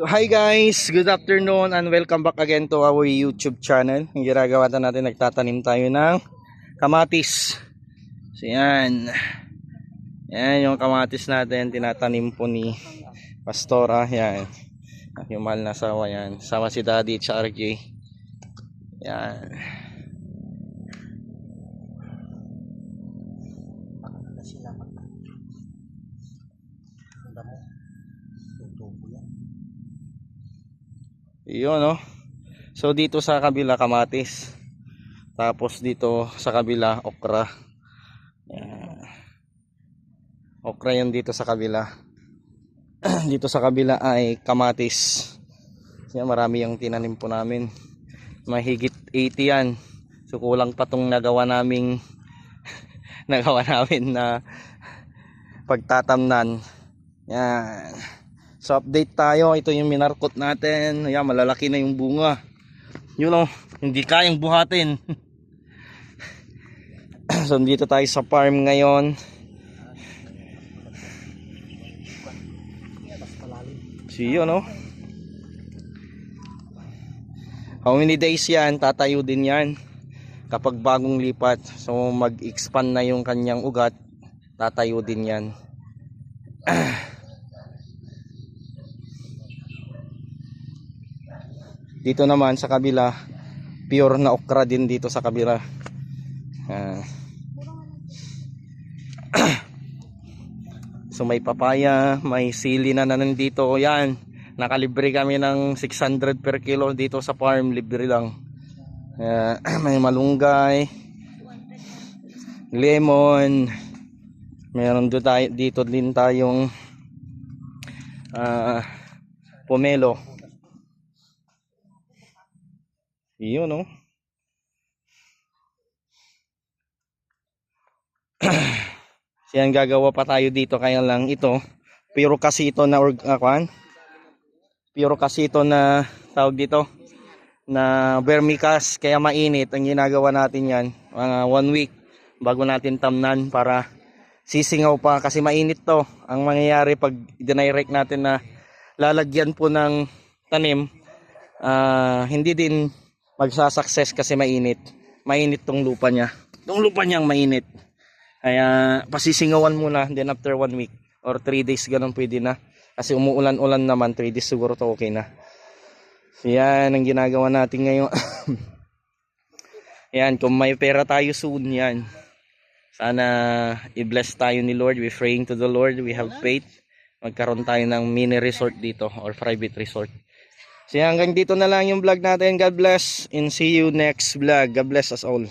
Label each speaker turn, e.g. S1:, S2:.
S1: Hi guys, good afternoon and welcome back again to our YouTube channel. Ang ginagawa na natin, nagtatanim tayo ng kamatis. So yan. Yan yung kamatis natin, tinatanim po ni Pastora. Yan. Yung mahal na asawa yan. Sama si Daddy at RJ. Yan. Yun, no? So, dito sa kabila, kamatis. Tapos, dito sa kabila, okra. Yan. Okra yun dito sa kabila. dito sa kabila ay kamatis. Yan, marami yung tinanim po namin. Mahigit 80 yan. So, kulang pa tong nagawa naming nagawa namin na pagtatamnan. Yan. So update tayo, ito yung minarkot natin. Ayan, malalaki na yung bunga. Yun know, hindi kayang buhatin. so dito tayo sa farm ngayon. See you, no? How many days yan? Tatayo din yan. Kapag bagong lipat. So mag-expand na yung kanyang ugat. Tatayo din yan. dito naman sa kabila pure na okra din dito sa kabila. Ah. so may papaya may sili na na nandito yan nakalibre kami ng 600 per kilo dito sa farm. Libre lang. Ah, may malunggay lemon. Meron do tayo, dito din tayong ah, pomelo Iyon, no? Siyan gagawa pa tayo dito. Kaya lang ito pero kasi ito na org uh, kwan? Pero kasi ito na tawag dito na vermicast. Kaya mainit ang ginagawa natin yan. Mga one week bago natin tamnan para sisingaw pa. Kasi mainit to. Ang mangyayari pag dinirect natin na lalagyan po ng tanim ah, hindi din magsasucess kasi mainit. Mainit tong lupa niya. Tong lupa niyang mainit. Kaya pasisingawan muna then after one week or 3 days ganun pwede na. Kasi umuulan-ulan naman 3 days siguro to okay na. So yan ang ginagawa natin ngayon. yan kung may pera tayo soon yan. Sana i-bless tayo ni Lord. We praying to the Lord. We have faith. Magkaroon tayo ng mini resort dito or private resort. So hanggang dito na lang yung vlog natin. God bless and see you next vlog. God bless us all.